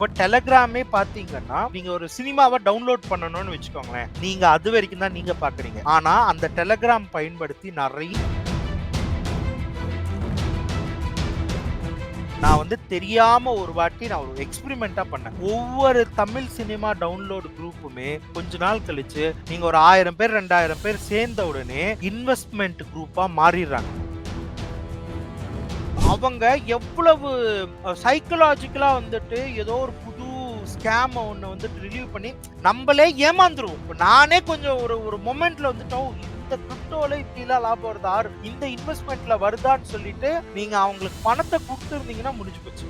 இப்போ டெலகிராமே பாத்தீங்கன்னா நீங்க ஒரு சினிமாவை டவுன்லோட் பண்ணணும்னு வச்சுக்கோங்களேன். நீங்க அது வரைக்கும் தான் நீங்க பாக்குறீங்க ஆனா அந்த டெலகிராம் பயன்படுத்தி நிறைய நான் வந்து தெரியாம ஒரு வாட்டி நான் ஒரு எக்ஸ்பிரிமெண்டா பண்ணேன். ஒவ்வொரு தமிழ் சினிமா டவுன்லோட் குரூப்புமே கொஞ்ச நாள் கழிச்சு நீங்க ஒரு ஆயிரம் பேர் ரெண்டாயிரம் பேர் சேர்ந்த உடனே இன்வெஸ்ட்மெண்ட் குரூப்பா மாறிடுறாங்க. அவங்க எவ்வளவு சைக்கலாஜிக்கலா வந்துட்டு ஏதோ ஒரு புது ஸ்கேம் ஒன்று வந்துட்டு ரிலீவ் பண்ணி நம்மளே ஏமாந்துருவோம். இப்போ நானே கொஞ்சம் ஒரு ஒரு மொமெண்ட்ல வந்துட்டோம் இந்த கிரிப்டோல இப்படிலாம் லாபம் வருதா இந்த இன்வெஸ்ட்மெண்ட்ல வருதான்னு சொல்லிட்டு நீங்க அவங்களுக்கு பணத்தை கொடுத்துருந்தீங்கன்னா முடிஞ்சு போச்சு.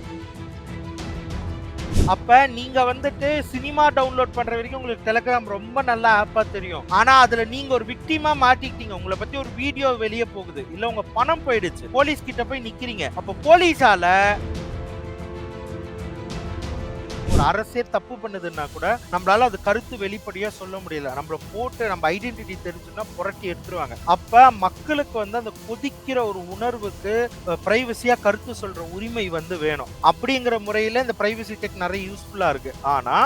அப்ப நீங்க வந்துட்டு சினிமா டவுன்லோட் பண்ற வரைக்கும் உங்களுக்கு டெலகிராம் ரொம்ப நல்ல ஆப்பா தெரியும். ஆனா அதுல நீங்க ஒரு விக்டிமா மாட்டிக்கிட்டீங்க. உங்களை பத்தி ஒரு வீடியோ வெளியே போகுது. இல்ல உங்க பணம் போயிடுச்சு. போலீஸ் கிட்ட போய் நிக்கிறீங்க. அப்ப போலீஸால ஒரு அரசே தப்பு பண்ணுதுன்னா கூட நம்மளால அது கருத்து வெளிப்படையா சொல்ல முடியல. நம்மள போட்டு நம்ம ஐடென்டிட்டி தெரிஞ்சுன்னா புரட்டி எடுத்துருவாங்க. அப்ப மக்களுக்கு வந்து அந்த கொதிக்கிற ஒரு உணர்வுக்கு பிரைவசியா கருத்து சொல்ற உரிமை வந்து வேணும். அப்படிங்கிற முறையில இந்த பிரைவசி டெக் நிறைய யூஸ்ஃபுல்லா இருக்கு. ஆனா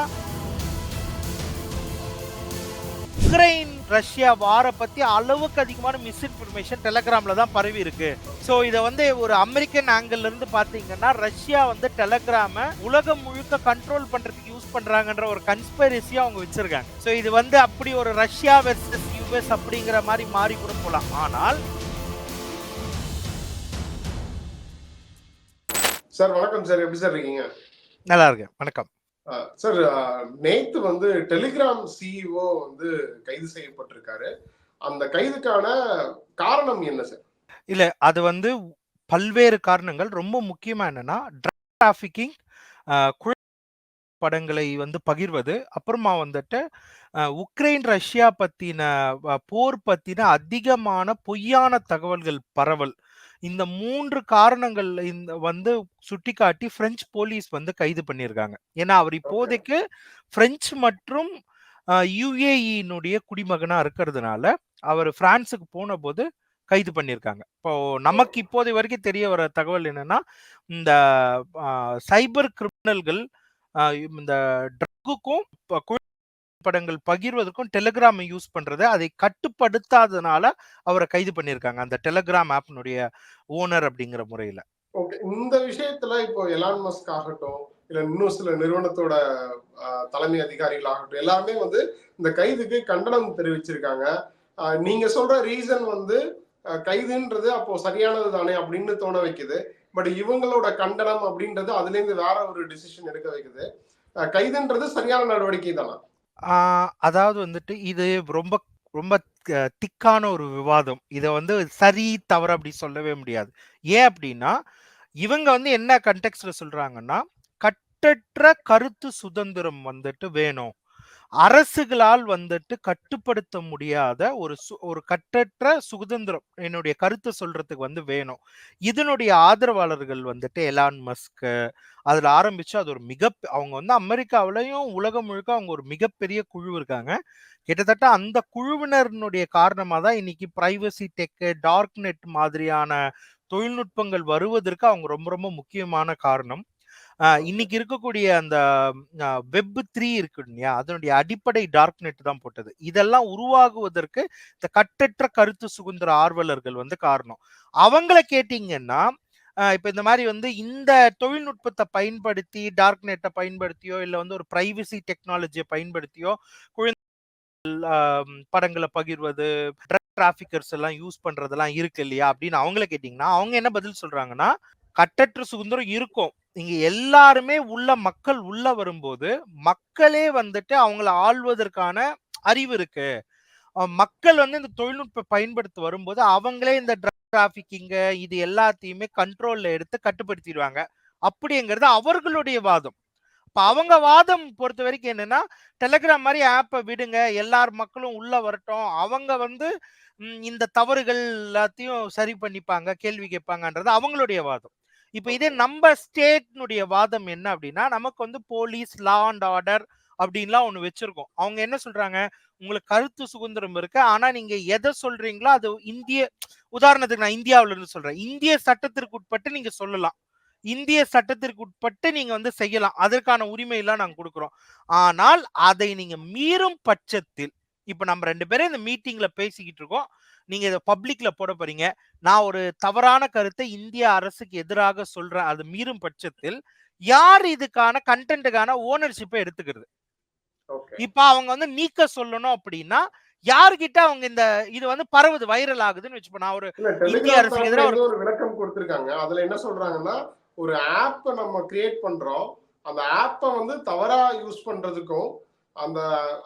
உக்ரைன் ரஷ்யா வார பத்தி அளவுக்கு அதிகமான மிஸ்இன்ஃபர்மேஷன் டெலகிராம்ல தான் பரவி இருக்கு. ஸோ இதை வந்து ஒரு அமெரிக்கன் ஆங்கிள் இருந்து பாத்தீங்கன்னா ரஷ்யா வந்து டெலகிராம உலகம் முழுக்க கண்ட்ரோல் பண்றதுக்கு யூஸ் பண்றாங்கன்ற ஒரு கன்ஸ்பைரசியா அவங்க வச்சிருக்காங்க. ஸோ இது வந்து அப்படி ஒரு ரஷ்யா வெர்சஸ் யூஎஸ் அப்படிங்கிற மாதிரி மாறி கூட போலாம். ஆனால் சார் வணக்கம் சார். எப்படி சார் இருக்கீங்க? நல்லா இருக்கு வணக்கம். சார் நேத்து வந்து டெலிகிராம் சிஇஓ வந்து கைது செய்யப்பட்டிருக்காரு. அந்த கைதுக்கான காரணம் என்ன சார்? இல்ல அது வந்து பல்வேறு காரணங்கள். ரொம்ப முக்கியமா என்னன்னா ட்ரக் டிராஃபிக்கிங் படங்களை வந்து பகிர்வது அப்புறமா வந்துட்டு உக்ரைன் ரஷ்யா பத்தின போர் பத்தின அதிகமான பொய்யான தகவல்கள் பரவல் இந்த மூன்று காரணங்கள் இந்த வந்து சுட்டிக்காட்டி பிரெஞ்சு போலீஸ் வந்து கைது பண்ணியிருக்காங்க ஏன்னா அவர் இப்போதைக்கு பிரெஞ்சு மற்றும் யுஏஇனுடைய குடிமகனா இருக்கிறதுனால அவர் பிரான்ஸுக்கு போன போது கைது பண்ணியிருக்காங்க இப்போ நமக்கு இப்போதை வரைக்கும் தெரிய வர தகவல் என்னன்னா இந்த சைபர் கிரிமினல்கள் இந்த ட்ரக்குக்கும் படங்கள் பகிர்வதற்கும் டெலிகிராமை யூஸ் பண்ணுறது அதை கட்டுப்படுத்தாதனால அவரை கைது பண்ணியிருக்காங்க. அந்த டெலிகிராம் ஆப்னுடைய ஓனர் அப்படிங்கிற முறையில. ஓகே இந்த விஷயத்துல இப்போ எலான் மஸ்க் ஆகட்டும் இல்ல இன்னும் சில நிறுவனத்தோட தலைமை அதிகாரிகள் ஆகட்டும் எல்லாருமே வந்து இந்த கைதுக்கு கண்டனம் தெரிவிச்சிருக்காங்க. நீங்க சொல்ற ரீசன் வந்து கைதுன்றது அப்போ சரியானது தானே அப்படின்னு தோண வைக்குது. பட் இவங்களோட கண்டனம் அப்படின்றது அதுல இருந்து வேற ஒரு டிசிஷன் எடுக்க வைக்குது. கைதுன்றது சரியான நடவடிக்கை தானா? அதாவது வந்துட்டு இது ரொம்ப ரொம்ப திக்கான ஒரு விவாதம். இதை வந்து சரி தவறு அப்படி சொல்லவே முடியாது. ஏன் அப்படின்னா இவங்க வந்து என்ன கண்டெக்ட்ல சொல்றாங்கன்னா கட்டற்ற கருத்து சுதந்திரம் வந்துட்டு வேணும். அரசுகளால் வந்துட்டு கட்டுப்படுத்த முடியாத ஒரு ஒரு கட்டற்ற சுதந்திரம் என்னுடைய கருத்தை சொல்றதுக்கு வந்து வேணும். இதனுடைய ஆதரவாளர்கள் வந்துட்டு எலான் மஸ்க் அதுல ஆரம்பிச்சு அது ஒரு மிக அவங்க வந்து அமெரிக்காவிலையும் உலகம் முழுக்க அவங்க ஒரு மிகப்பெரிய குழு இருக்காங்க. கிட்டத்தட்ட அந்த குழுவினருடைய காரணமா தான் இன்னைக்கு பிரைவசி டெக்கு டார்க் நெட் மாதிரியான தொழில்நுட்பங்கள் வருவதற்கு அவங்க ரொம்ப ரொம்ப முக்கியமான காரணம். இன்னைக்கு இருக்கக்கூடிய அந்த வெப் த்ரீ இருக்கு இல்லையா? அதனுடைய அடிப்படை டார்க் நெட் தான் போட்டது. இதெல்லாம் உருவாகுவதற்கு இந்த கட்டற்ற கருத்து சுதந்திர ஆர்வலர்கள் வந்து காரணம். அவங்கள கேட்டீங்கன்னா இப்ப இந்த மாதிரி வந்து இந்த தொழில்நுட்பத்தை பயன்படுத்தி டார்க் நெட்டை பயன்படுத்தியோ இல்ல வந்து ஒரு பிரைவசி டெக்னாலஜியை பயன்படுத்தியோ படங்களை பகிர்வது ட்ரக் டிராபிகர்ஸ் எல்லாம் யூஸ் பண்றதெல்லாம் இருக்கு இல்லையா? அப்படின்னு அவங்கள கேட்டீங்கன்னா அவங்க என்ன பதில் சொல்றாங்கன்னா கட்டற்ற சுதந்திரம் இருக்கும். இங்க எல்லாருமே உள்ள மக்கள் உள்ள வரும்போது மக்களே வந்துட்டு அவங்கள ஆள்வதற்கான அறிவு இருக்கு. மக்கள் வந்து இந்த தொழில்நுட்ப பயன்படுத்த வரும்போது அவங்களே இந்த ட்ரக் டிராபிக்கிங்க இது எல்லாத்தையுமே கண்ட்ரோல்ல எடுத்து கட்டுப்படுத்திடுவாங்க. அப்படிங்கிறது அவர்களுடைய வாதம். இப்ப அவங்க வாதம் பொறுத்த வரைக்கும் என்னன்னா டெலகிராம் மாதிரி ஆப்பை விடுங்க எல்லார் மக்களும் உள்ள வரட்டும் அவங்க வந்து இந்த தவறுகள் எல்லாத்தையும் சரி பண்ணிப்பாங்க கேள்வி கேட்பாங்கன்றது அவங்களுடைய வாதம். இப்போ இதே நம்ம ஸ்டேட்னுடைய வாதம் என்ன அப்படின்னா நமக்கு வந்து போலீஸ் லா அண்ட் ஆர்டர் அப்படின்லாம் ஒன்று வச்சிருக்கோம். அவங்க என்ன சொல்றாங்க? உங்களுக்கு கருத்து சுதந்திரம் இருக்கு. ஆனா நீங்க எதை சொல்றீங்களோ அது இந்திய உதாரணத்துக்கு நான் இந்தியாவில இருந்து சொல்றேன். இந்திய சட்டத்திற்கு உட்பட்டு நீங்க சொல்லலாம். இந்திய சட்டத்திற்கு உட்பட்டு நீங்க வந்து செய்யலாம். அதற்கான உரிமையெல்லாம் நாங்கள் கொடுக்குறோம். ஆனால் அதை நீங்க மீறும் பட்சத்தில் இப்ப நம்ம ரெண்டு பேரும் இந்த மீட்டிங்ல பேசிக்கிட்டு இருக்கோம். நீங்க இதை பப்ளிக்ல போட போறீங்க. நான் ஒரு தவறான கருத்தை இந்திய அரசுக்கு எதிராக சொல்றேன். அது மீறும் பட்சத்தில் யார் இதுக்கான கண்டென்ட்டுக்கான ஓனர்ஷிப்பை எடுத்துக்கிறது? இப்ப அவங்க வந்து நீக்க சொல்லணும் அப்படின்னா யார்கிட்ட அவங்க இந்த இது வந்து பரவுது வைரல் ஆகுதுன்னு வச்சுப்போம் நான் ஒரு இந்திய அரசுக்கு தரப்புல எதிரா இருந்து ஒரு விளக்கம் கொடுத்திருக்காங்க. அதுல என்ன சொல்றாங்கன்னா ஒரு ஆப்பை நம்ம கிரியேட் பண்றோம். அந்த ஆப்பை வந்து தவறா யூஸ் பண்றதுக்கும் அந்த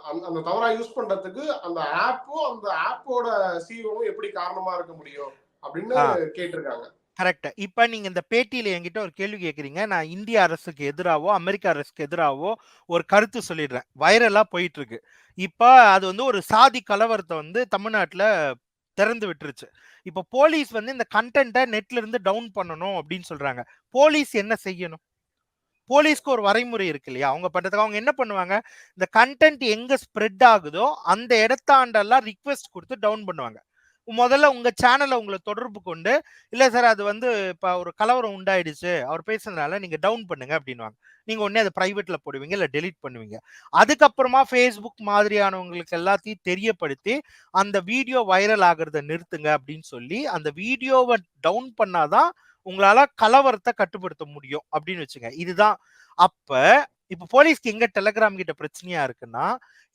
அந்த- தவறா யூஸ் பண்றதுக்கு அந்த ஆப்பும் அந்த ஆப்போட சிஓவும் எப்படி காரணமா இருக்க முடியும் அப்படின்னு. கேட்டிருக்காங்க. கரெக்ட் இப்ப நீங்க இந்த பேட்டியில என்கிட்ட ஒரு கேள்வி கேக்குறீங்க. நான் இந்திய அரசுக்கு எதிராவோ அமெரிக்க அரசுக்கு எதிராவோ ஒரு கருத்து சொல்லிடுறேன். வைரலா போயிட்டு இருக்கு இப்ப அது வந்து ஒரு சாதி கலவரத்தை வந்து தமிழ்நாட்டுல திறந்து விட்டுருச்சு. இப்ப போலீஸ் வந்து இந்த கண்டென்ட்டை நெட்ல இருந்து டவுன் பண்ணணும் அப்படின்னு சொல்றாங்க. போலீஸ் என்ன செய்யணும்? போலீஸ்க்கு ஒரு வரைமுறை இருக்கு இல்லையா? அவங்க பண்றதுக்கு அவங்க என்ன பண்ணுவாங்க? இந்த கண்டென்ட் எங்க ஸ்ப்ரெட் ஆகுதோ அந்த இடத்தாண்டெல்லாம் ரிக்வெஸ்ட் கொடுத்து டவுன் பண்ணுவாங்க. முதல்ல உங்க சேனலை உங்களை தொடர்பு கொண்டு இல்ல சார் அது வந்து இப்ப ஒரு கலவரம் உண்டாயிடுச்சு. அவர் பேசுனதுனால நீங்க டவுன் பண்ணுங்க அப்படின்னுவாங்க. நீங்க உடனே அதை பிரைவேட்ல போடுவீங்க இல்ல டெலிட் பண்ணுவீங்க. அதுக்கப்புறமா ஃபேஸ்புக் மாதிரியானவங்களுக்கு எல்லாத்தையும் தெரியப்படுத்தி அந்த வீடியோ வைரல் ஆகுறத நிறுத்துங்க அப்படின்னு சொல்லி அந்த வீடியோவை டவுன் பண்ணாதான் உங்களால கலவரத்தை கட்டுப்படுத்த முடியும் அப்படின்னு வச்சுங்க. இதுதான். அப்ப இப்ப போலீஸ்க்கு எங்க டெலகிராம் கிட்ட பிரச்சனையா இருக்குன்னா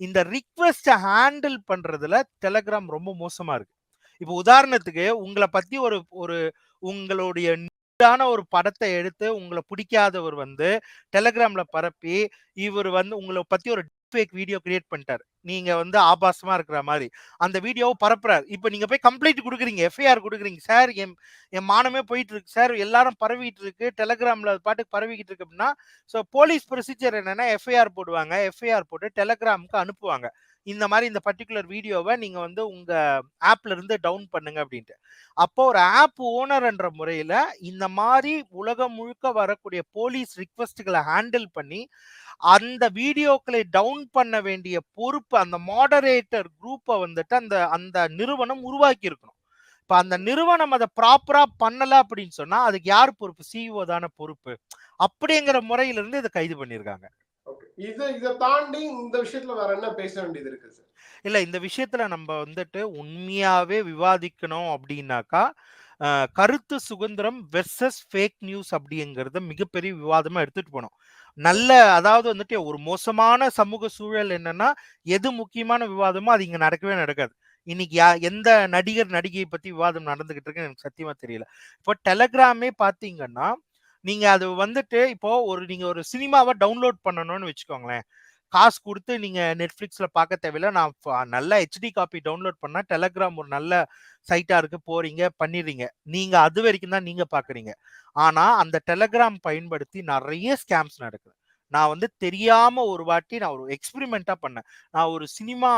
இந்த ரிக்வெஸ்ட ஹேண்டில் பண்றதுல டெலகிராம் ரொம்ப மோசமா இருக்கு. இப்போ உதாரணத்துக்கு உங்களை பத்தி ஒரு ஒரு உங்களுடைய நீட்டான ஒரு படத்தை எடுத்து உங்களை பிடிக்காதவர் வந்து டெலகிராம்ல பரப்பி இவர் வந்து உங்களை பத்தி ஒரு ஃபேக் வீடியோ கிரியேட் பண்ணிட்டார். நீங்க வந்து ஆபாசமா இருக்கிற மாதிரி. அந்த வீடியோவை பரப்புறாரு. இப்போ நீங்க போய் கம்ப்ளைண்ட் கொடுக்குறீங்க எஃப்ஐஆர் கொடுக்குறீங்க. சார் என் என் மானமே போயிட்டு இருக்கு சார் எல்லாரும் பரவிட்டு இருக்கு டெலகிராம்ல அது பாட்டுக்கு பரவிக்கிட்டு இருக்கு அப்படின்னா ஸோ போலீஸ் ப்ரொசீஜர் என்னன்னா எஃப்ஐஆர் போடுவாங்க. எஃப்ஐஆர் போட்டு டெலகிராமுக்கு அனுப்புவாங்க. இந்த மாதிரி இந்த பர்டிகுலர் வீடியோவை நீங்க வந்து உங்க ஆப்ல இருந்து டவுன் பண்ணுங்க அப்படின்ட்டு அப்போ ஒரு ஆப் ஓனர்ன்ற முறையில இந்த மாதிரி உலகம் முழுக்க வரக்கூடிய போலீஸ் ரிக்வெஸ்ட்களை ஹேண்டில் பண்ணி அந்த வீடியோக்களை டவுன் பண்ண வேண்டிய பொறுப்பு அந்த மாடரேட்டர் குரூப்பை வந்துட்டு அந்த அந்த நிறுவனம் உருவாக்கி இருக்கணும். இப்போ அந்த நிறுவனம் அதை ப்ராப்பரா பண்ணல அப்படின்னு சொன்னா அதுக்கு யார் பொறுப்பு? சிஇஓ தான பொறுப்பு. அப்படிங்கிற முறையிலிருந்து இதை கைது பண்ணியிருக்காங்க இதை இதை தாண்டி இந்த விஷயத்துல வேற என்ன பேச வேண்டியது இருக்கு சார் இல்ல இந்த விஷயத்துல நம்ம வந்துட்டு உண்மையாவே விவாதிக்கணும் அப்படின்னாக்கா கருத்து சுதந்திரம் வெர்சஸ் ஃபேக் நியூஸ் அப்படிங்கிறத மிகப்பெரிய விவாதமா எடுத்துட்டு போனோம். நல்ல அதாவது வந்துட்டு ஒரு மோசமான சமூக சூழல் என்னன்னா எது முக்கியமான விவாதமோ அது இங்க நடக்கவே நடக்காது. இன்னைக்கு யா எந்த நடிகர் நடிகையை பத்தி விவாதம் நடந்துகிட்டு இருக்குன்னு எனக்கு சத்தியமா தெரியல. இப்போ டெலகிராமே பாத்தீங்கன்னா நீங்க அது வந்துட்டு இப்போ ஒரு நீங்க ஒரு சினிமாவை டவுன்லோட் பண்ணணும்னு வச்சுக்கோங்களேன். காசு கொடுத்து நீங்க நெட்ஃபிளிக்ஸ்ல பார்க்க தேவையில்ல. நான் ஃப- நல்ல ஹெச்டி காப்பி டவுன்லோட் பண்ணா டெலகிராம் ஒரு நல்ல சைட்டா இருக்கு. போறீங்க பண்ணிடுறீங்க. நீங்க அது வரைக்கும் தான் நீங்க பாக்குறீங்க. ஆனா அந்த டெலகிராம் பயன்படுத்தி நிறைய ஸ்கேம்ஸ் நடக்குது. நான் வந்து தெரியாம ஒரு வாட்டி நான் ஒரு எக்ஸ்பிரிமெண்டா பண்ணேன். நான் ஒரு சினிமா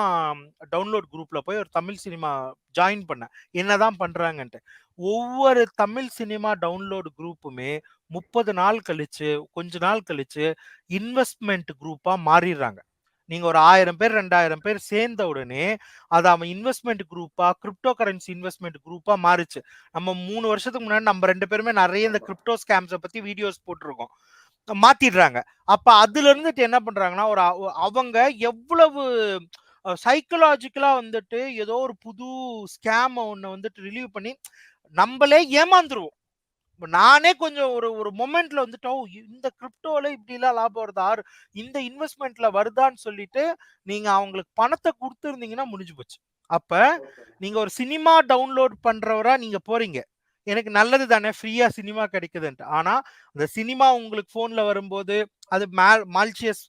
டவுன்லோட் குரூப்ல போய் ஒரு தமிழ் சினிமா ஜாயின் பண்ணேன். என்னதான் பண்றாங்கன்ட்டு. ஒவ்வொரு தமிழ் சினிமா டவுன்லோட் குரூப்புமே முப்பது நாள் கழிச்சு கொஞ்ச நாள் கழிச்சு இன்வெஸ்ட்மெண்ட் குரூப்பா மாறிடுறாங்க. நீங்க ஒரு ஆயிரம் பேர் ரெண்டாயிரம் பேர் சேர்ந்த உடனே அது அவன் இன்வெஸ்ட்மெண்ட் குரூப்பா கிரிப்டோ கரன்சி இன்வெஸ்ட்மெண்ட் குரூப்பா மாறுச்சு. நம்ம மூணு வருஷத்துக்கு முன்னாடி நம்ம ரெண்டு பேருமே நிறைய இந்த கிரிப்டோ ஸ்கேம்ஸை பத்தி வீடியோஸ் போட்டிருக்கோம். மாத்திடுறாங்க. அப்ப அதுல இருந்துட்டு என்ன பண்றாங்கன்னா ஒரு அவங்க எவ்வளவு சைக்கலாஜிக்கலா வந்துட்டு ஏதோ ஒரு புது ஸ்கேம் ஒண்ணு வந்துட்டு ரிலீவ் பண்ணி நம்மளே ஏமாந்துருவோம். இப்ப நானே கொஞ்சம் ஒரு ஒரு மொமெண்ட்ல வந்துட்டு "ஓ, இந்த கிரிப்டோல இப்படி எல்லாம் லாபம் வருதா? ஆறு- இந்த இன்வெஸ்ட்மெண்ட்ல வருதான்னு சொல்லிட்டு நீங்க அவங்களுக்கு பணத்தை கொடுத்துருந்தீங்கன்னா முடிஞ்சு போச்சு. அப்ப நீங்க ஒரு சினிமா டவுன்லோட் பண்றவரா நீங்க போறீங்க. எனக்கு நல்லது தானே ஃப்ரீயா சினிமா கிடைக்குதுன்ட்டு. ஆனா அந்த சினிமா உங்களுக்கு போன்ல வரும்போது அது மால்சியஸ்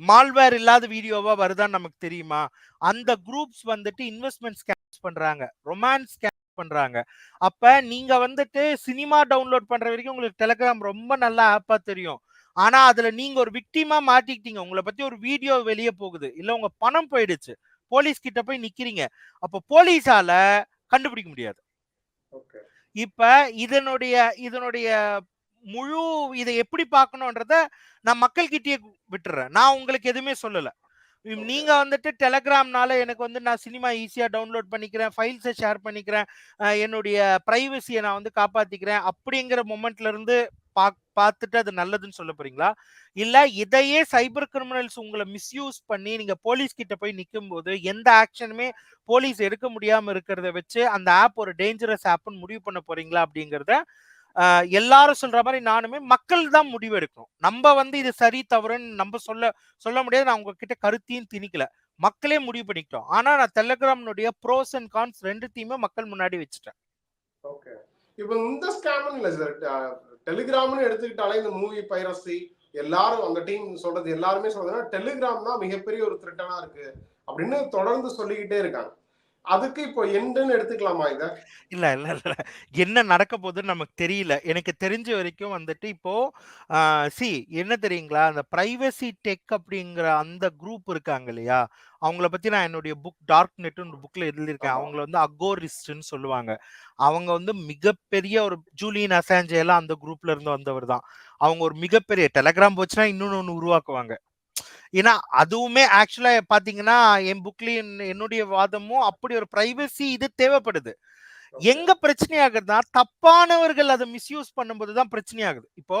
மால்வேர் இல்லாத வீடியோவா வருதான்னு நமக்கு தெரியுமா? அந்த குரூப்ஸ் வந்துட்டு இன்வெஸ்ட்மெண்ட் ஸ்கேம்ஸ் பண்றாங்க ரொமான்ஸ் ஸ்கேம் பண்றாங்க. அப்ப நீங்க வந்துட்டு சினிமா டவுன்லோட் பண்ற வரைக்கும் உங்களுக்கு டெலகிராம் ரொம்ப நல்ல ஆப்பா தெரியும். ஆனா அதுல நீங்க ஒரு விக்டிமா மாட்டிக்கிட்டீங்க. உங்களை பத்தி ஒரு வீடியோ வெளியே போகுது. இல்ல உங்க பணம் போயிடுச்சு. போலீஸ் கிட்ட போய் நிக்கிறீங்க. அப்ப போலீஸால கண்டுபிடிக்க முடியாது. இப்ப இதனுடைய இதனுடைய முழு இதை எப்படி பார்க்கணுன்றத நான் மக்கள் கிட்டயே விட்டுறேன். நான் உங்களுக்கு எதுவுமே சொல்லல. நீங்க வந்துட்டு டெலகிராம்னால எனக்கு வந்து நான் சினிமா ஈஸியா டவுன்லோட் பண்ணிக்கிறேன் ஃபைல்ஸை ஷேர் பண்ணிக்கிறேன் என்னுடைய பிரைவசியை நான் வந்து காப்பாத்திக்கிறேன் அப்படிங்கிற மொமெண்ட்ல இருந்து பாக் பார்த்துட்டு அது நல்லதுன்னு சொல்ல போறீங்களா? இல்ல இதையே சைபர் கிரிமினல்ஸ் உங்களை மிஸ்யூஸ் பண்ணி நீங்க போலீஸ் கிட்ட போய் நிற்கும் போது எந்த ஆக்ஷனுமே போலீஸ் எடுக்க முடியாம இருக்கிறத வச்சு அந்த ஆப் ஒரு டேஞ்சரஸ் ஆப்னு முடிவு பண்ண போறீங்களா அப்படிங்கிறத எல்லாரும் சொல்ற மாதிரி நானுமே மக்கள் தான் முடிவு எடுக்கணும். நம்ம வந்து இது சரி தவறுன்னு நம்ம சொல்ல சொல்ல முடியாது. நான் உங்ககிட்ட கருத்தையும் திணிக்கல. மக்களே முடிவு பண்ணிக்கிட்டோம். ஆனா நான் டெலகிராம்னுடைய ப்ரோஸ் அண்ட் கான்ஸ் ரெண்டுத்தையுமே மக்கள் முன்னாடி வச்சுட்டேன். ஓகே. இப்போ இந்த ஸ்கேம் இல்லை சார் டெலிகிராம்னு எடுத்துக்கிட்டாலே இந்த மூவி பைரசி எல்லாரும் அந்த டீம் சொல்றது எல்லாருமே சொல்றதுன்னா டெலிகிராம் தான் மிகப்பெரிய ஒரு த்ரெட்டனா இருக்கு அப்படின்னு தொடர்ந்து சொல்லிக்கிட்டே இருக்காங்க. அதுக்கு இப்போ எண்டுன்னு எடுத்துக்கலாமா இத? இல்ல இல்ல இல்ல. என்ன நடக்க போகுதுன்னு நமக்கு தெரியல. எனக்கு தெரிஞ்ச வரைக்கும் வந்துட்டு இப்போ சி என்ன தெரியுங்களா? அந்த பிரைவசி டெக் அப்படிங்கிற அந்த குரூப் இருக்காங்க இல்லையா? அவங்கள பத்தி நான் என்னுடைய புக் டார்க் நெட்னு புக்ல எழுதியிருக்கேன். அவங்கள வந்து அகோரிஸ்ட்னு சொல்லுவாங்க. அவங்க வந்து மிகப்பெரிய ஒரு ஜூலியன் அசாஞ்சே எல்லாம் அந்த குரூப்ல இருந்து வந்தவர் தான் அவங்க ஒரு மிகப்பெரிய டெலகிராம் போச்சுன்னா இன்னொன்னு ஒன்று உருவாக்குவாங்க. ஏன்னா அதுவுமே ஆக்சுவலா பாத்தீங்கன்னா என் புக்லயும் என்னுடைய வாதமும் அப்படி ஒரு பிரைவசி இது தேவைப்படுது. எங்க பிரச்சனை ஆகுதுன்னா தப்பானவர்கள் அதை மிஸ்யூஸ் பண்ணும்போது தான் பிரச்சனை ஆகுது இப்போ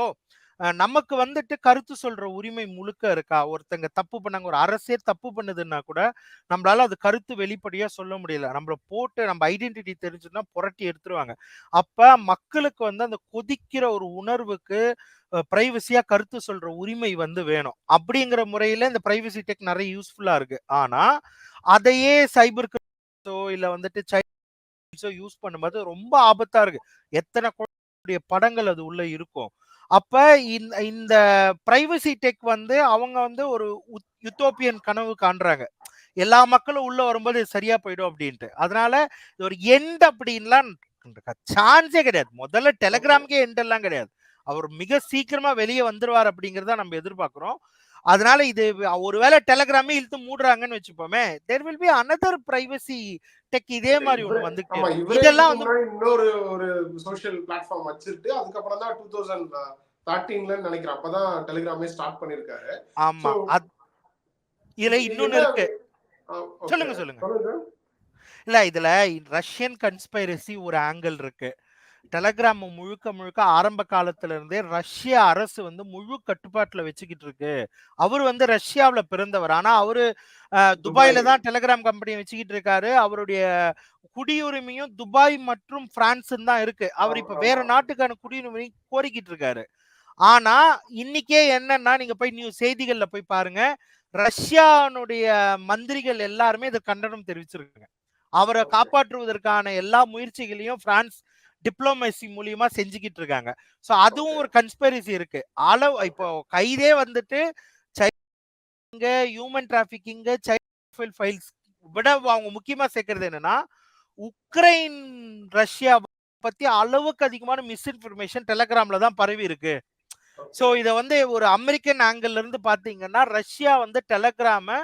நமக்கு வந்துட்டு கருத்து சொல்ற உரிமை முழுக்க இருக்கா? ஒருத்தங்க தப்பு பண்ணாங்க ஒரு அரசே தப்பு பண்ணுதுன்னா கூட நம்மளால அது கருத்து வெளிப்படையா சொல்ல முடியல. நம்மள போட்டு நம்ம ஐடென்டிட்டி தெரிஞ்சுன்னா புரட்டி எடுத்துருவாங்க. அப்ப மக்களுக்கு வந்து அந்த கொதிக்கிற ஒரு உணர்வுக்கு பிரைவசியா கருத்து சொல்ற உரிமை வந்து வேணும். அப்படிங்கிற முறையில இந்த பிரைவசி டெக் நிறைய யூஸ்ஃபுல்லா இருக்கு. ஆனா அதையே சைபர் இல்ல வந்துட்டு சைல்ட்ஸோ யூஸ் பண்ணும்போது ரொம்ப ஆபத்தா இருக்கு. எத்தனை படங்கள் அது உள்ள இருக்கும். அப்ப இந்த பிரைவசி டெக் வந்து அவங்க வந்து ஒரு யுத்தோப்பியன் கனவு காண்றாங்க. எல்லா மக்களும் உள்ள வரும்போது சரியா போயிடும் அப்படின்ட்டு. அதனால இது ஒரு எண்ட் அப்படின்லாம் சான்ஸே கிடையாது. முதல்ல டெலகிராம்க்கே எண்ட் எல்லாம் கிடையாது. அவர் மிக சீக்கிரமா வெளியே வந்துருவார் அப்படிங்கறத நம்ம எதிர்பார்க்கிறோம். அதனால இது ஒருவேளை டெலகிராமே இழுத்து மூடுறாங்கன்னு வச்சுப்போமே there will be another privacy tech இதே மாதிரி இருக்கும். இவரே இதெல்லாம் வந்து இன்னொரு ஒரு சோஷியல் பிளாட்ஃபார்ம் வச்சிட்டு அதுக்கப்புறம் தான் டூ தௌசண்ட் தேர்ட்டீன்ல நினைக்கிறேன். அப்பதான் டெலிகிராமே ஸ்டார்ட் பண்ணிருக்காரு. ஆமா இதுல இது இன்னொன்னு இருக்கு. சொல்லுங்க சொல்லுங்க. இல்ல இதுல ரஷ்யன் கன்ஸ்பைரசி ஒரு ஆங்கிள் இருக்கு. டெலகிராம் முழுக்க முழுக்க ஆரம்ப காலத்துல இருந்தே ரஷ்ய அரசு வந்து முழு கட்டுப்பாட்டுல வச்சுக்கிட்டு இருக்கு அவர் வந்து ரஷ்யாவுல பிறந்தவர். ஆனா அவரு துபாயில துபாய். தான் டெலகிராம் கம்பெனி வச்சுக்கிட்டு இருக்காரு அவருடைய குடியுரிமையும் துபாய் மற்றும் பிரான்ஸ் தான் இருக்கு. அவர் இப்ப வேற. நாட்டுக்கான குடியுரிமை கோரிக்கிட்டு இருக்காரு ஆனா இன்னைக்கே என்னன்னா நீங்க போய் நியூஸ் செய்திகள்ல போய் பாருங்க. ரஷ்யானுடைய மந்திரிகள் எல்லாருமே இதை கண்டனம் தெரிவிச்சிருக்காங்க. அவரை. காப்பாற்றுவதற்கான எல்லா முயற்சிகளையும் பிரான்ஸ் டிப்ளமசி மூலியமா செஞ்சுக்கிட்டு இருக்காங்க. சோ அதுவும். ஒரு கன்ஸ்பெரிசி இருக்கு. அளவு இப்போ கைதே வந்துட்டு child human trafficking child files விட அவங்க முக்கியமா சேர்க்கறது என்னன்னா உக்ரைன் ரஷ்யா பத்தி அளவுக்கு அதிகமான மிஸ்இன்ஃபர்மேஷன் டெலகிராம்ல தான் பரவி இருக்கு. சோ இத வந்து ஒரு அமெரிக்கன் ஆங்கிள் இருந்து பாத்தீங்கன்னா ரஷ்யா வந்து டெலகிராம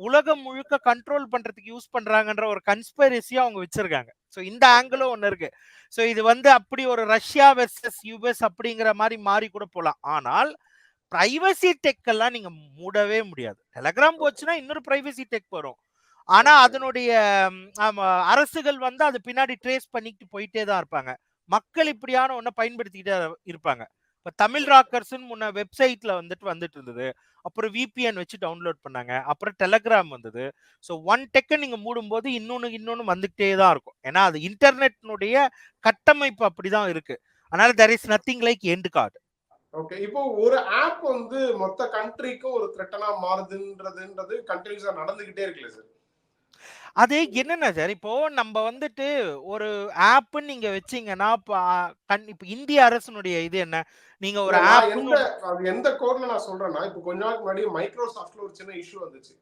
உலகம் முழுக்க கண்ட்ரோல் பண்றதுக்கு யூஸ் பண்றாங்கன்ற ஒரு கன்ஸ்பைரசியா அவங்க வச்சிருக்காங்க. சோ இந்த ஆங்கிளும் ஒண்ணு இருக்கு. சோ இது வந்து அப்படி ஒரு ரஷ்யா வெர்சஸ் யுஎஸ் அப்படிங்கிற மாதிரி மாறி கூட போலாம். ஆனால் பிரைவசி டெக் எல்லாம் நீங்க மூடவே முடியாது. டெலகிராம் போச்சுன்னா இன்னொரு பிரைவசி டெக் வரும். ஆனா. அதனுடைய அரசுகள் வந்து அது பின்னாடி ட்ரேஸ் பண்ணிட்டு போயிட்டே தான் இருப்பாங்க. மக்கள் இப்படியான ஒன்றை பயன்படுத்திக்கிட்டே இருப்பாங்க. இப்ப தமிழ் ராக்கர்ஸ்னு முன்ன வெப்சைட்ல வந்துட்டு வந்துட்டு இருந்தது. அப்புறம் விபிஎன் வச்சு டவுன்லோட் பண்ணாங்க. அப்புறம் டெலகிராம் வந்தது. ஸோ ஒன் டெக்கை நீங்க மூடும்போது இன்னொன்னு இன்னொன்னு வந்துகிட்டே தான் இருக்கும். ஏன்னா அது இன்டர்நெட்னுடைய கட்டமைப்பு அப்படிதான் இருக்கு. அதனால there is nothing like end card okay இப்போ ஒரு ஆப் வந்து மொத்த கண்ட்ரிக்கும் ஒரு த்ரெட்டனா மாறுதுன்றதுன்றது கண்டினியூஸா நடந்துகிட்டே இருக்குல்ல சார் அது என்னென்ன சார்? இப்போ நம்ம வந்துட்டு ஒரு ஆப் நீங்க வச்சீங்கன்னா இப்ப, இந்திய அரசனுடைய இது என்ன? நீங்க ஒரு ஆப் எந்த அது எந்த கோட்ல நான் சொல்றேன்னா இப்போ கொஞ்ச நாளுக்கு முன்னாடி மைக்ரோசாஃப்ட்ல ஒரு சின்ன இஷ்யூ வந்துச்சு.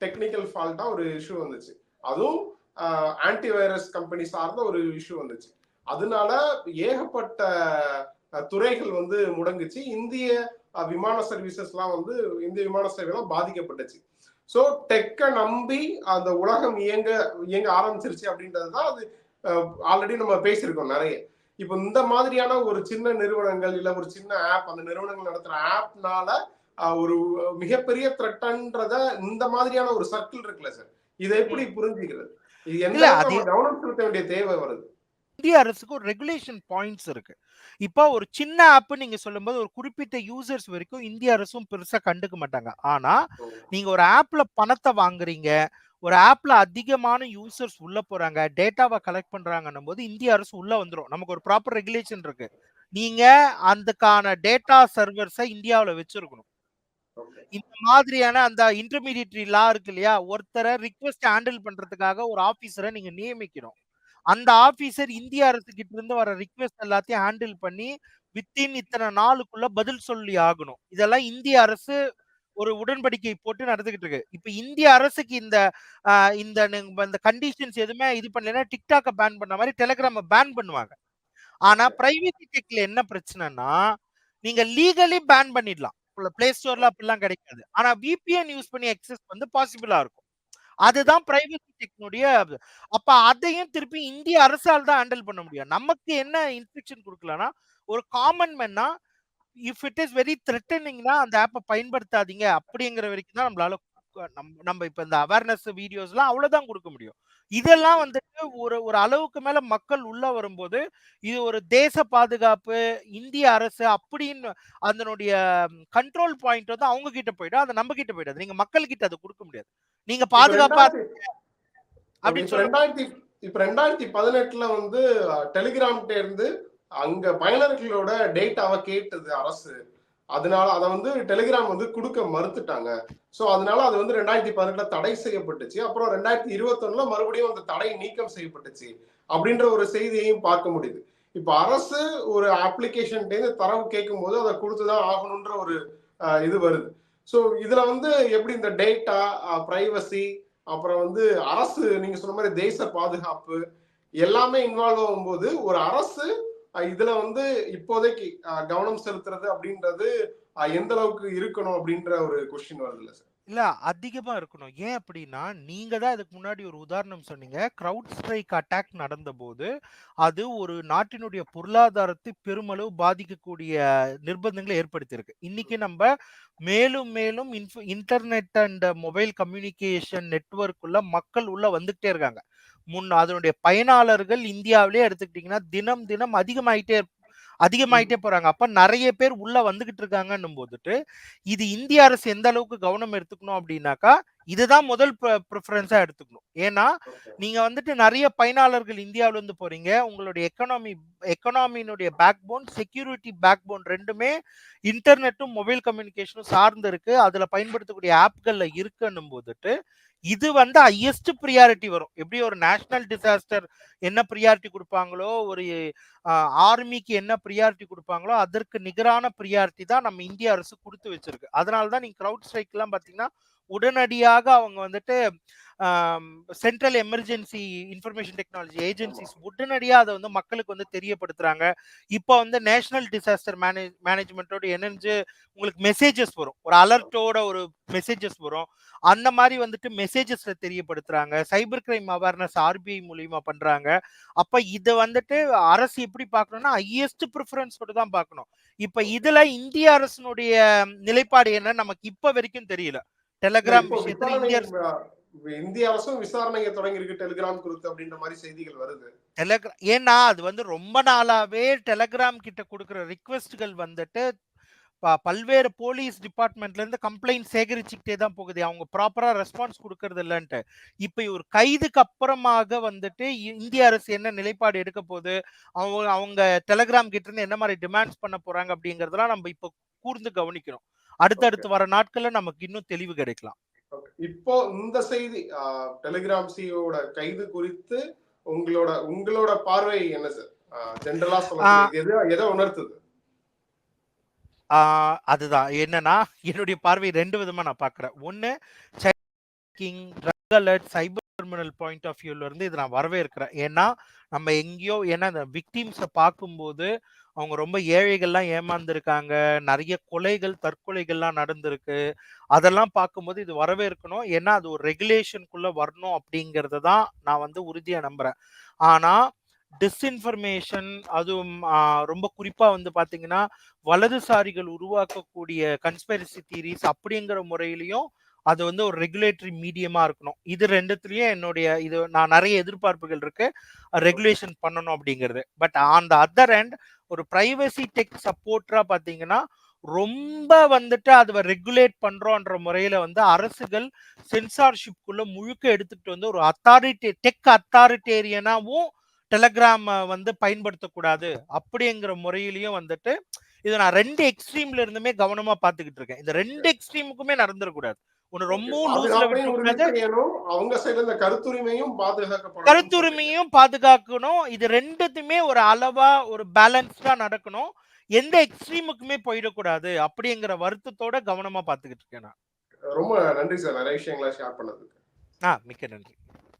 டெக்னிக்கல் ஃபால்ட்டா ஒரு இஷ்யூ வந்துச்சு. அதுவும் ஆன்டி வைரஸ் கம்பெனி சார்ந்த ஒரு இஷ்யூ வந்துச்சு. அதனால ஏகப்பட்ட துறைகள் வந்து முடங்குச்சு. இந்திய விமான சர்வீசஸ்லாம் வந்து இந்திய விமான சேவைலாம் பாதிக்கப்பட்டுச்சு. ஸோ டெக்கை நம்பி அந்த உலகம் இயங்க இயங்க ஆரம்பிச்சிருச்சு அப்படின்றது தான் அது ஆல்ரெடி நம்ம பேசியிருக்கோம் நிறைய. இப்போ இந்த மாதிரியான ஒரு சின்ன நிறுவனங்கள் இல்ல ஒரு சின்ன ஆப் அந்த நிறுவனங்கள் நடத்துற ஆப்னால ஒரு மிகப்பெரிய த்ரெட்டன்றத இந்த மாதிரியான ஒரு சர்க்கிள் இருக்குல்ல சார்? இதை எப்படி புரிஞ்சுக்கிறது? இது நம்ம கவனம் செலுத்த வேண்டிய தேவை வருது. இந்திய அரசுக்கு ஒரு ரெகுலேஷன் பாயிண்ட்ஸ் இருக்கு. இப்போ ஒரு சின்ன ஆப் நீங்க சொல்லும்போது ஒரு குறிப்பிட்ட யூசர்ஸ் வரைக்கும் இந்திய அரசும் பெருசா கண்டுக்க மாட்டாங்க. ஆனா நீங்க ஒரு ஆப்ல பணத்தை வாங்குறீங்க ஒரு ஆப்ல அதிகமான யூசர்ஸ் உள்ள போறாங்க டேட்டாவை கலெக்ட் பண்றாங்கன்னும் போது இந்திய அரசு உள்ள வந்துரும். நமக்கு ஒரு ப்ராப்பர் ரெகுலேஷன் இருக்கு. நீங்க அதுக்கான டேட்டா சர்வர்ஸை இந்தியாவுல வச்சிருக்கணும். இந்த மாதிரியான அந்த இன்டர்மீடியட்ரி லா இருக்கு இல்லையா? ஒருத்தரை ரிக்வெஸ்ட் ஹேண்டில் பண்றதுக்காக ஒரு ஆபீசரை நீங்க நியமிக்கணும். அந்த ஆபீசர் இந்திய அரசு கிட்ட இருந்து வர ரிக்வெஸ்ட் எல்லாத்தையும் ஹேண்டில் பண்ணி வித்தின் இத்தனை நாளுக்குள்ள பதில் சொல்லி ஆகணும். இதெல்லாம் இந்திய அரசு ஒரு உடன்படிக்கை போட்டு நடந்துகிட்டு இருக்கு. இப்ப இந்திய அரசுக்கு இந்த இந்த இந்த கண்டிஷன்ஸ் எதுவுமே இது பண்ணலன்னா டிக்டாக்கை பேன் பண்ண மாதிரி டெலிகிராம பேன் பண்ணுவாங்க. ஆனா பிரைவேசி டெக்ல என்ன பிரச்சனைனா நீங்க லீகலி பேன் பண்ணிடலாம். பிளே ஸ்டோர்ல அப்படிலாம் கிடைக்காது. ஆனா விபிஎன் யூஸ் பண்ணி எக்ஸஸ் வந்து பாசிபிளா இருக்கும். அதுதான் பிரைவசி டெக்னுடைய அப்ப அதையும் திருப்பி இந்திய அரசால் தான் ஹேண்டில் பண்ண முடியும். நமக்கு என்ன இன்ஸ்ட்ரக்ஷன் கொடுக்கலன்னா ஒரு காமன் மேன்னா இஃப் இட் இஸ் வெரி த்ரெட்டனிங்னா அந்த ஆப்பை பயன்படுத்தாதீங்க அப்படிங்கிற வரைக்கும் தான் நம்மளால நம்ம நம்ம இப்ப இந்த அவேர்னஸ் வீடியோஸ்லாம் அவ்வளவுதான் கொடுக்க முடியும். இதெல்லாம் வந்துட்டு ஒரு ஒரு அளவுக்கு மேல மக்கள் உள்ள வரும்போது இது ஒரு தேச பாதுகாப்பு இந்திய அரசு அப்படின்னு அதனுடைய கண்ட்ரோல் பாயிண்ட் வந்து அவங்க கிட்ட போயிடும். அது நம்ம கிட்ட போயிடாது. நீங்க மக்கள் கிட்ட அதை கொடுக்க முடியாது. நீங்க பாதுகாப்பா அப்படின்னு சொல்ல ரெண்டாயிரத்தி இப்ப ரெண்டாயிரத்தி பதினெட்டுல வந்து டெலிகிராம்கிட்ட இருந்து அங்க பயனர்களோட டேட்டாவை கேட்டது அரசு. அதனால அதை வந்து டெலிகிராம் வந்து கொடுக்க மறுத்துட்டாங்க. ஸோ அதனால அது வந்து ரெண்டாயிரத்தி பதினெட்டுல தடை செய்யப்பட்டுச்சு. அப்புறம் ரெண்டாயிரத்தி இருபத்தொன்னுல மறுபடியும் அந்த தடை நீக்கம் செய்யப்பட்டுச்சு அப்படின்ற ஒரு செய்தியையும் பார்க்க முடியுது. இப்ப அரசு ஒரு அப்ளிகேஷன் தரவு கேட்கும் போது அதை கொடுத்துதான் ஆகணும்ன்ற ஒரு இது வருது. ஸோ இதுல வந்து எப்படி இந்த டேட்டா பிரைவசி அப்புறம் வந்து அரசு நீங்க சொன்ன மாதிரி தேச பாதுகாப்பு எல்லாமே இன்வால்வ் ஆகும்போது ஒரு அரசு இதுல வந்து இப்போதைக்கு கவனம் செலுத்துறது அப்படின்றது எந்த அளவுக்கு இருக்கணும் அப்படின்ற ஒரு கொஸ்டின் வருதுல்ல சார் இல்ல அதிகமா இருக்கணும். ஏன் அப்படின்னா நீங்க தான் இதுக்கு முன்னாடி ஒரு உதாரணம் சொன்னீங்க. கிரவுட் ஸ்ட்ரைக் அட்டாக் நடந்த போது அது ஒரு நாட்டினுடைய பொருளாதாரத்தை பெருமளவு பாதிக்கக்கூடிய நிர்பந்தங்களை ஏற்படுத்தியிருக்கு. இன்னைக்கு நம்ம மேலும் மேலும் internet and mobile communication network உள்ள மக்கள் உள்ள வந்துகிட்டே இருக்காங்க. முன் அதனுடைய பயனாளர்கள் இந்தியாவிலே எடுத்துக்கிட்டீங்கன்னா தினம் தினம் அதிகமாயிட்டே அதிகமாயிட்டே போறாங்க. அப்ப நிறைய பேர் உள்ள வந்துகிட்டு இருக்காங்கன்னும் போதுட்டு இது இந்திய அரசு எந்த அளவுக்கு கவனம் எடுத்துக்கணும் அப்படின்னாக்கா இதுதான் முதல் ப்ரிஃபரன்ஸா எடுத்துக்கணும். ஏன்னா நீங்க வந்துட்டு நிறைய பயனாளர்கள் இந்தியாவில இருந்து போறீங்க. உங்களுடைய எக்கனாமி எக்கனாமியினுடைய backbone security backbone ரெண்டுமே இன்டர்நெட்டும் மொபைல் கம்யூனிகேஷனும் சார்ந்து இருக்கு அதுல பயன்படுத்தக்கூடிய ஆப்கள்ல இருக்குன்னும் போதுட்டு இது வந்து ஹையஸ்ட் ப்ரியாரிட்டி வரும். எப்படி ஒரு நேஷனல் டிசாஸ்டர் என்ன ப்ரியாரிட்டி கொடுப்பாங்களோ ஒரு ஆர்மிக்கு என்ன ப்ரியாரிட்டி கொடுப்பாங்களோ அதற்கு நிகரான ப்ரியாரிட்டி தான் நம்ம இந்திய அரசு கொடுத்து வச்சிருக்கு. அதனால தான் நீங்க க்ரௌட் ஸ்ட்ரைக் எல்லாம் பாத்தீங்கன்னா உடனடியாக அவங்க வந்துட்டு central emergency information technology agencies உடனடியாக அதை வந்து மக்களுக்கு வந்து தெரியப்படுத்துறாங்க. இப்போ வந்து நேஷனல் டிசாஸ்டர் மேனேஜ் மேனேஜ்மெண்ட்டோட இணைஞ்சு உங்களுக்கு மெசேஜஸ் வரும். ஒரு அலர்ட்டோட ஒரு மெசேஜஸ் வரும். அந்த மாதிரி வந்துட்டு மெசேஜஸ்ல தெரியப்படுத்துறாங்க. சைபர் கிரைம் அவேர்னஸ் ஆர்பிஐ மூலியமா பண்றாங்க. அப்ப இதை வந்துட்டு அரசு எப்படி பார்க்கணும்னா ஹையஸ்ட் ப்ரிஃபரன்ஸோட தான் பார்க்கணும். இப்ப இதுல இந்திய அரசினுடைய நிலைப்பாடு என்ன நமக்கு இப்ப வரைக்கும் தெரியல. டெலகிராம் விஷயத்துல விசாரணை இந்திய அரசு அஹ், இந்திய அரசும் விசாரணையை தொடங்கி இருக்கு டெலிகிராம் குறித்து அப்படின்ற மாதிரி செய்திகள் வருது. டெலகிரா ஏன்னா அது வந்து ரொம்ப நாளாவே டெலகிராம் கிட்ட கொடுக்குற ரிக்வெஸ்ட்கள் வந்துட்டு பல்வேறு போலீஸ் டிபார்ட்மெண்ட்ல இருந்து கம்ப்ளைண்ட் சேகரிச்சுக்கிட்டே தான் போகுது. அவங்க ப்ராப்பரா ரெஸ்பான்ஸ் கொடுக்கறது இல்லைன்ட்டு. இப்ப ஒரு கைதுக்கு அப்புறமாக வந்துட்டு இந்திய அரசு என்ன நிலைப்பாடு எடுக்க போகுது? அவங்க அவங்க டெலகிராம் கிட்ட இருந்து என்ன மாதிரி டிமாண்ட்ஸ் பண்ண போறாங்க அப்படிங்கறதெல்லாம் நம்ம இப்ப கூர்ந்து கவனிக்கணும் அடுத்தடுத்து வர நாட்கள்ல நமக்கு இன்னும் தெளிவு கிடைக்கலாம். இப்போ இந்த செய்தி டெலிகிராம் சிஓட கைது குறித்து உங்களோட உங்களோட பார்வை என்ன சார் ஜென்ரலா சொல்ல எதை உணர்த்துது? அதுதான். என்னன்னா என்னுடைய பார்வை ரெண்டு விதமா நான் பாக்குறேன் ஒன்னு king drug alert cyber criminal point of வியூல இருந்து இது நான் இருக்கிறேன் ஏன்னா நம்ம எங்கேயோ ஏன்னா இந்த விக்டிம்ஸை பார்க்கும்போது அவங்க ரொம்ப ஏழைகள்லாம் ஏமாந்துருக்காங்க. நிறைய கொலைகள் தற்கொலைகள்லாம் நடந்திருக்கு. அதெல்லாம் பார்க்கும்போது இது வரவேற்கணும். ஏன்னா அது ஒரு ரெகுலேஷனுக்குள்ள வரணும் அப்படிங்கிறத தான் நான் வந்து உறுதியாக நம்புறேன். ஆனால் டிஸ்இன்ஃபர்மேஷன் அதுவும் ரொம்ப குறிப்பாக வந்து பார்த்தீங்கன்னா வலதுசாரிகள் உருவாக்கக்கூடிய கன்ஸ்பெரிசி தீரிஸ் அப்படிங்கிற முறையிலையும் அது வந்து ஒரு ரெகுலேட்டரி மீடியமா இருக்கணும். இது ரெண்டுத்துலயும் என்னுடைய இது நான் நிறைய எதிர்பார்ப்புகள் இருக்கு. ரெகுலேஷன் பண்ணணும் அப்படிங்கிறது. But on the other end ஒரு பிரைவசி டெக் சப்போர்ட்டரா பாத்தீங்கன்னா ரொம்ப வந்துட்டு அதை ரெகுலேட் பண்றோன்ற முறையில வந்து அரசுகள் சென்சார்ஷிப்குள்ள முழுக்க எடுத்துட்டு வந்து ஒரு அத்தாரிட்டி டெக் அத்தாரிட்டேரியனாவும் டெலகிராம் வந்து பயன்படுத்தக்கூடாது அப்படிங்கிற முறையிலையும் வந்துட்டு இது நான் ரெண்டு எக்ஸ்ட்ரீம்ல இருந்துமே கவனமா பாத்துக்கிட்டு இருக்கேன். இந்த ரெண்டு எக்ஸ்ட்ரீமுக்குமே நடந்துடக்கூடாது. அவங்க சைடுல கருத்துரிமையும் பாதுகாக்கப்படணும். கருத்துரிமையும் பாதுகாக்கணும். இது ரெண்டுத்துமே ஒரு அளவா ஒரு பேலன்ஸ்டா நடக்கணும். எந்த எக்ஸ்ட்ரீமுக்குமே போயிடக்கூடாது. அப்படிங்கிற வருத்தத்தோட கவனமா பாத்துக்கிட்டு இருக்கேன் நான். ரொம்ப நன்றி சார் நிறைய விஷயங்களை ஷேர் பண்ணதுக்கு. ஆ மிக்க நன்றி.